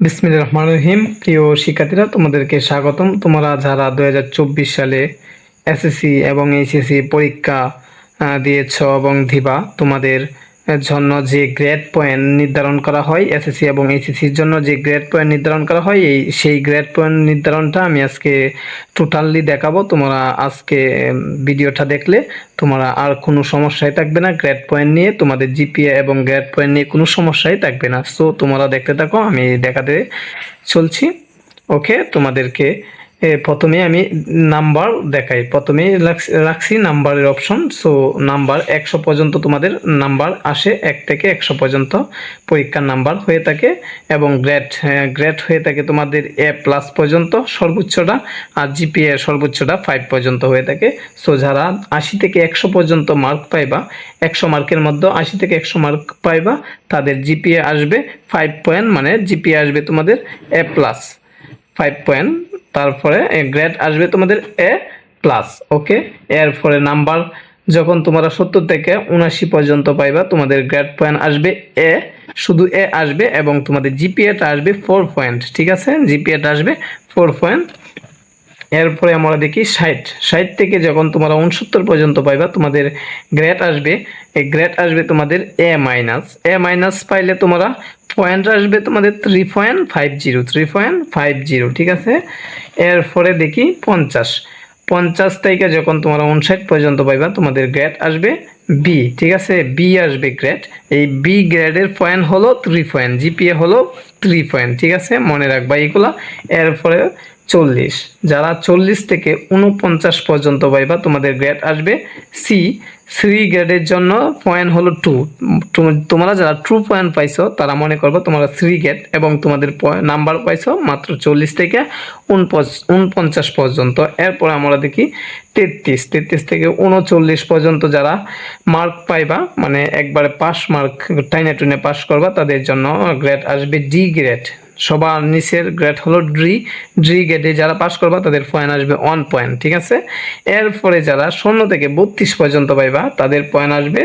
বিসমিল্লাহির রহমান রহিম। প্রিয় শিক্ষার্থীরা, তোমাদেরকে স্বাগতম। তোমরা যারা দুই হাজার চব্বিশ সালে এসএসসি এবং এইচএসসি পরীক্ষা দিয়েছ এবং দিবা, তোমাদের জন্য যে গ্রেড পয়েন্ট নির্ধারণ করা হয় এসএসসি এবং এইচএসসির জন্য যে গ্রেড পয়েন্ট নির্ধারণ করা হয়, এই সেই গ্রেড পয়েন্ট নির্ধারণটা আমি আজকে টোটালি দেখাবো। তোমরা আজকে ভিডিওটা দেখলে তোমরা আর কোনো সমস্যাই থাকবে না। গ্রেড পয়েন্ট নিয়ে তোমাদের জিপিএ এবং গ্রেড পয়েন্ট নিয়ে কোনো সমস্যাই থাকবে না। সো তোমরা দেখতে থাকো, আমি দেখাতে চলছি। ওকে তোমাদেরকে প্রথমে আমি নাম্বার দেখাই। প্রথমেই রাখছি- নাম্বারের অপশন। সো, নাম্বার একশো পর্যন্ত তোমাদের নাম্বার আসে, এক থেকে একশো পর্যন্ত পরীক্ষার নাম্বার হয়ে থাকে এবং গ্রেড গ্রেড হয়ে থাকে তোমাদের এ প্লাস পর্যন্ত সর্বোচ্চটা আর জিপিএ সর্বোচ্চটা ফাইভ পর্যন্ত হয়ে থাকে। সো, যারা আশি থেকে একশো পর্যন্ত মার্ক পাইবা, একশো মার্কের মধ্যে আশি থেকে একশো মার্ক পাইবা, তাদের জিপিএ আসবে ফাইভ পয়েন্ট মানে জিপিএ আসবে তোমাদের এ প্লাস। ফাইভ পয়েন্ট তারপরে গ্রেড আসবে তোমাদের এ প্লাস ওকে এর এরপরে নাম্বার যখন তোমরা সত্তর থেকে উনাশি পর্যন্ত পাইবা, তোমাদের গ্রেড পয়েন্ট আসবে এ শুধু এ আসবে এবং তোমাদের জিপিএটা আসবে ফোর পয়েন্ট ঠিক আছে? জিপিএটা আসবে ফোর পয়েন্ট এরপরে আমরা দেখি ষাট। ষাট থেকে যখন তোমরা উনসত্তর পর্যন্ত পাইবা, তোমাদের গ্রেড আসবে, এই গ্রেড আসবে তোমাদের এ মাইনাস এ মাইনাস পাইলে তোমরা পয়েন্ট আসবে তোমাদের three point five zero three point five zero ঠিক আছে? এরপরে দেখি পঞ্চাশ। পঞ্চাশ থেকে যখন তোমরা উনষাট পর্যন্ত পাইবা, তোমাদের গ্রেড আসবে বি ঠিক আছে? বি আসবে গ্রেড এই বি গ্রেডের পয়েন্ট হলো থ্রি পয়েন্ট জিপিএ হলো থ্রি পয়েন্ট ঠিক আছে? মনে রাখবা এগুলো এরপরে চল্লিশ। যারা চল্লিশ থেকে উনপঞ্চাশ পর্যন্ত পাইবা, তোমাদের গ্রেড আসবে সি সি গ্রেডের জন্য পয়েন্ট হলো টু তোমরা যারা ট্রু পয়েন্ট পাইছো, তারা মনে করব তোমরা থ্রি গ্রেড এবং তোমাদের নাম্বার পাইছো মাত্র চল্লিশ থেকে উনপঞ্চ- উনপঞ্চাশ পর্যন্ত। এরপর আমরা দেখি তেত্রিশ। তেত্রিশ থেকে উনচল্লিশ পর্যন্ত যারা মার্ক পাইবা মানে একবারে পাস মার্ক টাইনে টুনে পাস করবা, তাদের জন্য গ্রেড আসবে ডি গ্রেড সবার নিচের গ্রেড হলো ড্রি ড্রি গ্রেডে যারা পাস করবা তাদের পয়েন্ট আসবে ওয়ান পয়েন্ট ঠিক আছে? এরপরে যারা শূন্য থেকে বত্রিশ পর্যন্ত পাইবা, তাদের পয়েন্ট আসবে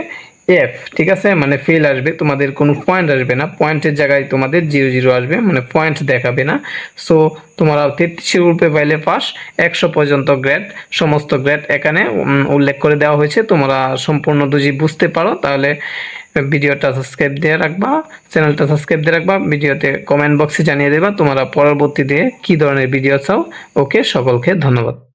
এফ ঠিক আছে? মানে ফেল আসবে, তোমাদের কোনো পয়েন্ট আসবে না। পয়েন্টের জায়গায় তোমাদের জিরো জিরো আসবে মানে পয়েন্ট দেখাবে না। সো তোমরা তেত্রিশের উপরে পাইলে পাস একশো পর্যন্ত গ্রেড সমস্ত গ্রেড এখানে উল্লেখ করে দেওয়া হয়েছে। তোমরা সম্পূর্ণ যদি বুঝতে পারো, তাহলে ভিডিওটা সাবস্ক্রাইব দিয়ে রাখবা চ্যানেলটা সাবস্ক্রাইব দিয়ে রাখবা, ভিডিওতে কমেন্ট বক্সে জানিয়ে দেবা তোমরা পরবর্তীতে কি ধরনের ভিডিও চাও। ওকে সকলকে ধন্যবাদ।